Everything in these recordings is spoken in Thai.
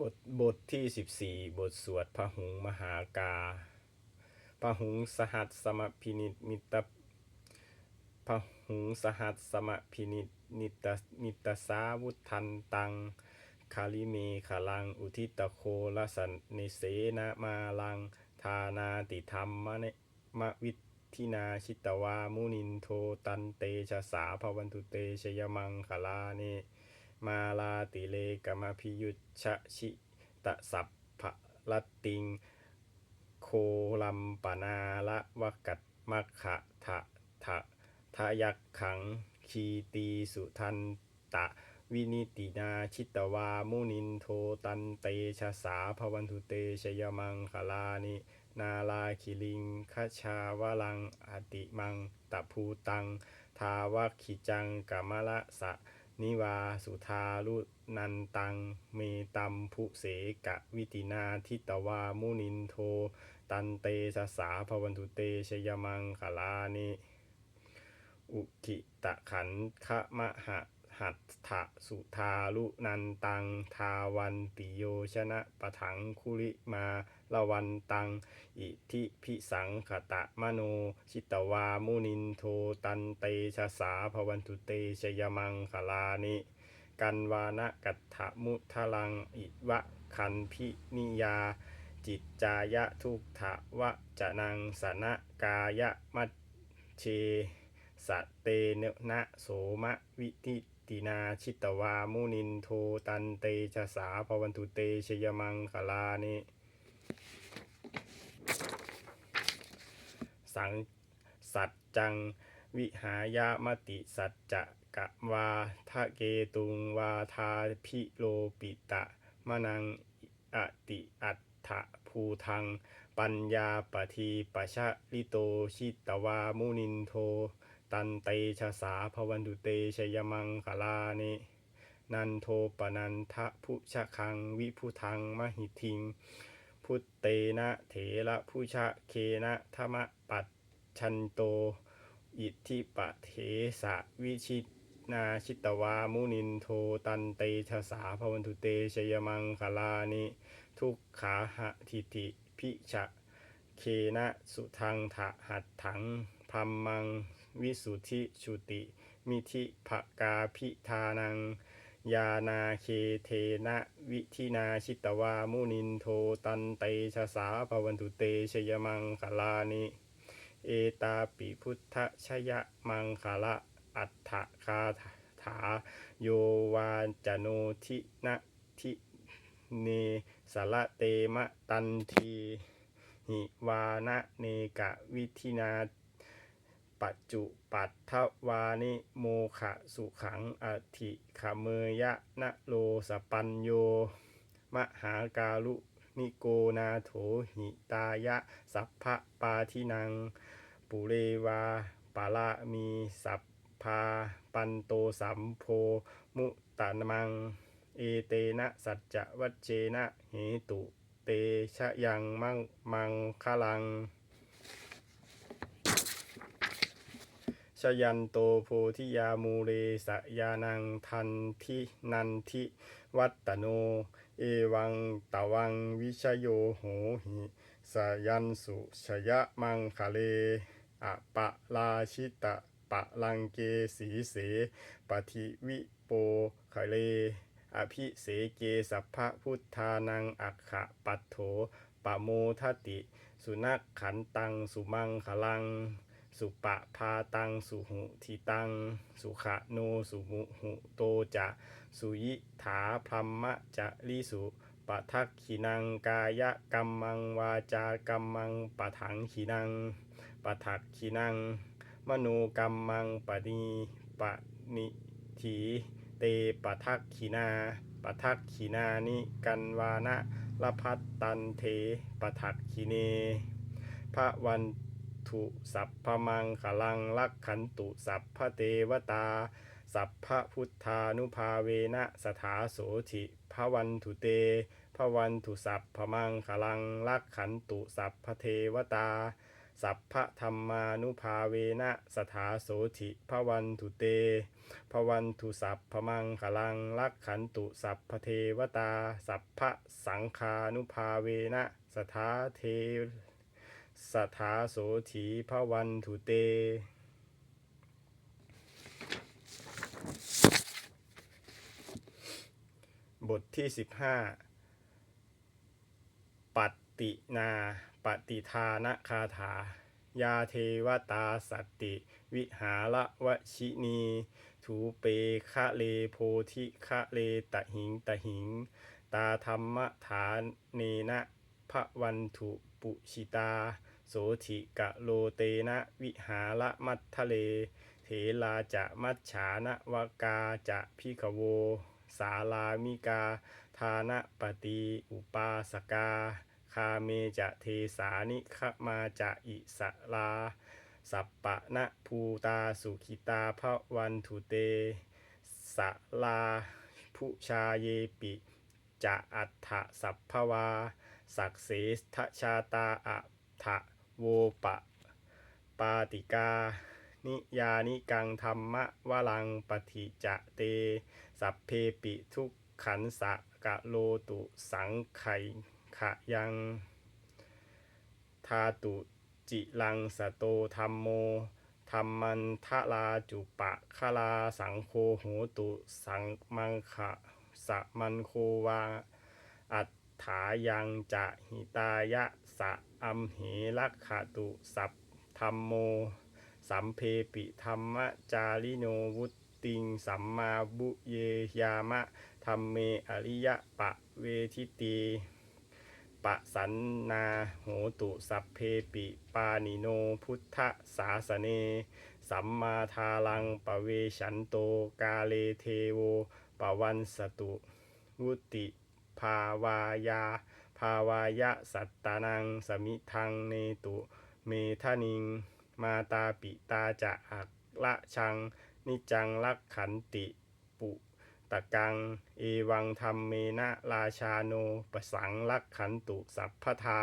บทบทที่14บทสวดพระหุงมหากาพระหุงสหัสสมพินิจมิตรพระหุงสหัสสมพินิจนิตนิตสาวุทันตังคาลิเมขลัง อุทิตโคลสันนิเสนามาลัง ทานาติธรรมมะเนมะวิทินาชิตวามุนินโทตันเตชะสาภวันตุเตชยมังคลาเน มาลาติเลกมพิยุชชชิตะสัพพะละติง โคลัมปนาละวกัตมัคคะทะทะทะยักขังคีตีสุทันตะวินิตินาชิตวามุนินโทตันเตชะสาภวันตุเตชยมังคลานิ นาลาคิลิงคชาวลังอติมังตะภูตัง ทาวัคขิจังกามละสะ นิวาสุทารุนันตัง เมตัมภุเสกะวิตินาทิตวามุนินโท ตันเตสสาภวันตุเตชยมังคลานิ อุกิตะขันขะมะหะ หัตถะสุทารุนันตัง ทาวันติโยชนะปะถังคุริมาละวันตัง อิทิพิสังขตะมโน ชิตวามุนินโทตันเตชะสาภวันตุเตชยมังคลานิกันวานะกัตถมุทลังอิวะคันพินิยา จิตจายะทุกถะวะจะนังสนะกายะมัชเชสเตเนนะโสมะวิทิติ นาชิตวามุนินโทตันเตชะสาภวันตุเตชยมังคลานิสังสัจจัง วิหายามติสัจจะกะวาทะเกตุงวาทาพิโลปิตะมะนังอติอัตถะภูทัง ปัญญาปทีปชะลิโตชิตวามุนินโท ตันเตชะสาภวันตุเตชยมังคลานินันโทปนันทะพุชะคังวิพุทังมหิทิง พุตเตนะเถระผู้ชะเคนะธรรมปัจชันโต อิทธิปะเทสะวิชิตนาชิตวามุนินโทตันเตชะสาภวันตุเตชยมังคลานิทุกขาหะทิติพิชะเคนะสุทังถะหัตถัง พัมมัง วิสุทธิชุติ มิธิภกาพิธานัง ยานาเคเทนะ วิธินาชิตวามุนินโทตันเตชะสาภวันตุเตชยมังคลานิ เอตาปิพุทธชยมังคละอัฏฐคาถา โยวาจโนทินะทิเนสละเตมะตันทีหิวานะเนกะวิธินา ปัจจุปัตถวานิโมขะสุขังอธิขเมยะนะโลสปัญโย มหาการุนิโกนาโถหิตายะ สัพพะปาทินัง ปุเรวาปาละมีสัพพาปันโตสัมโพมุตตะมัง เอเตนะสัจจะวัจเจนะเหตุ เตชะยังมังมังคลัง ชยันโตโพธิยามูเรสยานังทันทินันทิวัตตโน เอวังตะวังวิชโยโหหิสยันสุชยมังคะเลอะปะลาชิตะปะลังเกสีเสปฏิวิโปคะเล อภิเสเกสัพพะพุทธานังอักขะปัตโถปะโมทติ สุนักขันตังสุมังคลัง สุปะพาตัง สุหุทิตัง สุขะโนสุมุหุโตจะสุยิถาพรหมะจะลิสุปะทักขินังกายกัมมังวาจากัมมังปะถังขินังปะทักขินัง มโนกัมมังปณีปะนิถีเตปะทักขินาปะทักขินานิกันวานะละพัตตันเทปะทักขิเนพระวัน ถุสัพพมังคลังลักขันตุสัพพเทวตา สัพพพุทธานุภาเวนะสถาโสธิพวันถุเตพวันถุสัพพมังคลังลักขันตุสัพพเทวตา สัพพธรรมานุภาเวนะสถาโสธิพวันตุเตพวันตุสัพพมังคลังลักขันตุสัพพเทวตา สัพพสังคานุภาเวนะสถาเท สถาโสถีพระวันตุเต บทที่15ปัตตินาปฏิทานคาถา ยาเทวตาสตติ วิหารวชินี ถูเปคะเลโพธิคะเลตะหิงตะหิง ตาธรรมฐานเนนะพระวันถุปุชิตา โสธิกะโลเตนะวิหาระมัททะเล เถลาจะมัจฉานะวกาจะพิขโว สาลามิกา ทานะปฏิอุปาสกา คาเมจะเทสานิขมาจะอิสลา สัปปะนะภูตาสุขิตาพระวันทุเตสลาพุชาเยปิจะอัฏฐสัพพวา สักเสทชาตาอัฏฐ โวปะ ปาติกา นิยานิกังธรรมะวลังปฏิจะเต สัพเพปิทุกขันสะกะโลตุสังไขขะยังทาตุจิลังสโตธรรมโมธรรมันทะลาจุปะคลาสังโฆโหตุสังมังคะสะมันโควาอัฏฐายังจะหิตายะสะ อัมเหลักขตุ สัพธรรมโม สัมเพปิธรรมจาริโนวุตติง สัมมาบุเยยามะธรรมเมอริยะปะเวทิตีปะสันนาโหตุสัพเพปิปานิโนพุทธสาสเน สัมมาทาลังปะเวชันโตกาเลเทโวปะวันสตุวุติภาวายา ภาวายะสัตตานัง สมิทังเนตุเมทานิง มาตาปิตาจะอักละชัง นิจังลักขันติปุตะกัง เอวังธรรมเมนะราชาโนปสังลักขันตุสัพพทา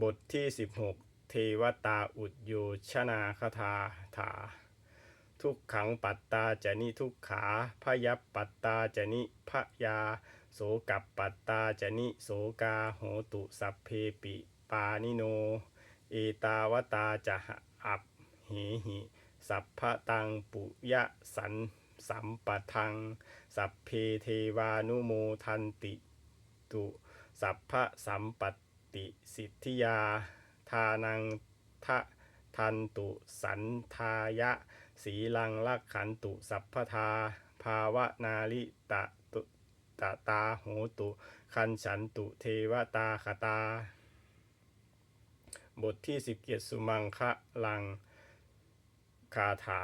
บทที่ 16 เทวตาอุดโยชนาคถาถา ทุกขังปัตตาจะนิทุกขาพยับปัตตาจะนิพยา โสกับปัตตาจะนิโสกาโหตุสัพเพปิปานิโน เอตาวตาจะอับเหหิ สัพพะตังปุยะสันสัมปทัง สัพเพเทวานุโมทันติตุ สัพพะสัมปติสิทธิยา ทานังทะทันตุสันทายะ สีลังลักขันตุสัพพทา ภาวนาลิตะตุตะตาโหตุ คันฉันตุเทวตาคตา บทที่สิบเกียรติสุมังคะลังคาถา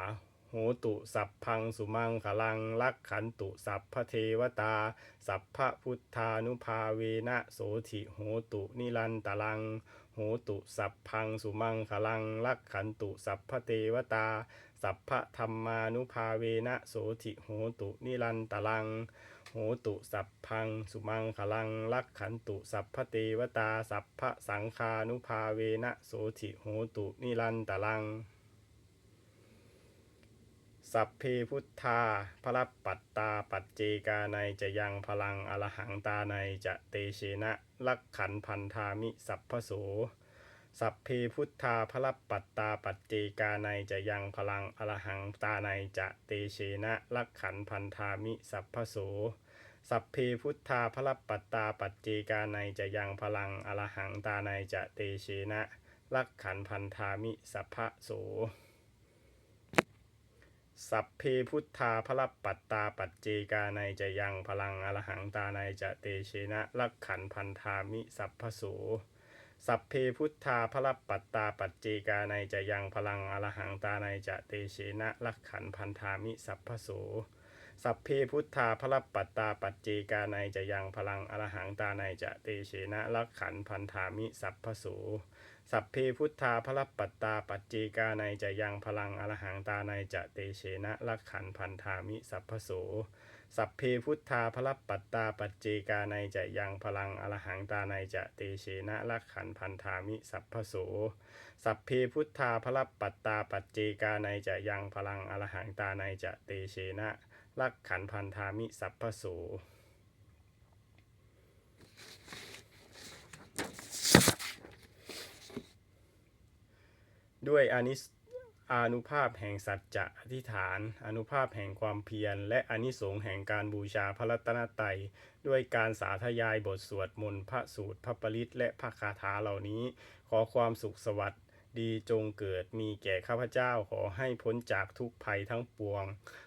โหตุสัพพังสุมังคลังลักขันตุสัพพเทวตา สัพพพุทธานุภาเวนะโสถิโหตุนิรันตลังโหตุสัพพังสุมังคลังลักขันตุสัพพเทวตา สัพพะธรรมานุภาเวนะโสถิโหตุนิรันตลัง โหตุสัพพัง สุมังคลังลักขันตุสัพพเทวตาสัพพะสังคานุภาเวนะโสถิโหตุนิรันตลัง สัพเพพุทธาพระปัตตาปัจเจกาในจะยังพลังอรหังตาในจะเตเชนะลักขันพันธามิสัพพโส สัพเพพุทธาพระปัตตาปัจเจกาในยจะยังพลังอรหังตาในจะเตเชนะลักขันพันธามิสัพพโสสัพเพพุทธาพระปัตตาปัจเจกาในยจะยังพลังอรหังตาในจะเตเชนะลักขันพันธามิสัพพโสสัพเพพุทธาพระปัตตาปัจเจกาในยจะยังพลังอรหังตาในจะเตเชนะลักขันพันธามิสัพพโส สัพเพพุทธาพระปัตตาปัจเจกาในยจะยังพลังอรหังตาในจะเตเชนะลักขันพันธามิสัพพโสสัพเพพุทธาพระปัตตาปัจเจกาในยจะยังพลังอรหังตาในจะเตเชนะลักขันพันธามิสัพพโสสัพเพพุทธาพระปัตตาปัจเจกาในจะยังพลังอรหังตาในจะเตเชนะลักขันพันธามิสัพพโส สัพเพพุทธาพระปัตตาปัจเจกาในจะยังพลังอรหังตาในจะเตเชนะลักขันพันธามิสัพพโส สัพเพพุทธาพระปัตตาปัจเจกาในจะยังพลังอรหังตาในจะเตเชนะลักขันพันธามิสัพพโสด้วยอานิส อานุภาพแห่งสัจจะอธิษฐาน อนุภาพแห่งความเพียร และอนิสงส์แห่งการบูชาพระรัตนตรัย ด้วยการสาธยายบทสวดมนต์พระสูตรพระปริตและพระคาถาเหล่านี้ ขอความสุขสวัสดิ์ดีจงเกิดมีแก่ข้าพเจ้าขอให้พ้นจากทุกภัยทั้งปวง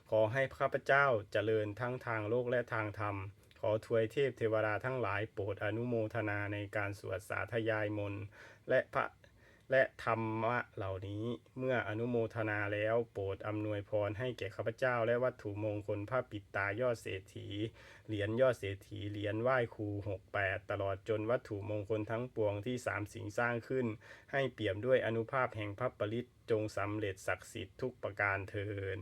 ขอให้ข้าพเจ้าเจริญทั้งทางโลกและทางธรรม ขอทวยเทพเทวดาทั้งหลายโปรดอนุโมทนาในการสวดสาธยายมนต์และพระ และธรรมะเหล่านี้เมื่ออนุโมทนาแล้วโปรดอำนวยพรให้แก่ข้าพเจ้า และวัตถุมงคลพระปิดตายอดเศรษฐี เหรียญยอดเศรษฐีเหรียญไหว้ครู68ตลอดจนวัตถุมงคลทั้งปวงที่สามสิ่งสร้างขึ้น ให้เปี่ยมด้วยอนุภาพแห่งพระปริตจงสำเร็จศักดิ์สิทธิ์ทุกประการเทิน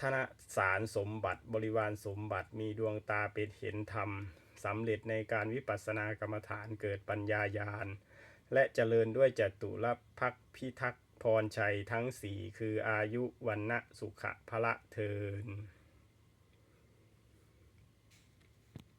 ธนสารสมบัติบริวารสมบัติมีดวงตาเป็นเห็นธรรมสำเร็จในการวิปัสสนากรรมฐานเกิดปัญญาญาณ และเจริญด้วยจตุรพักพิทักษ์พรชัยทั้งสี่คืออายุวันณะสุขะพระเทิน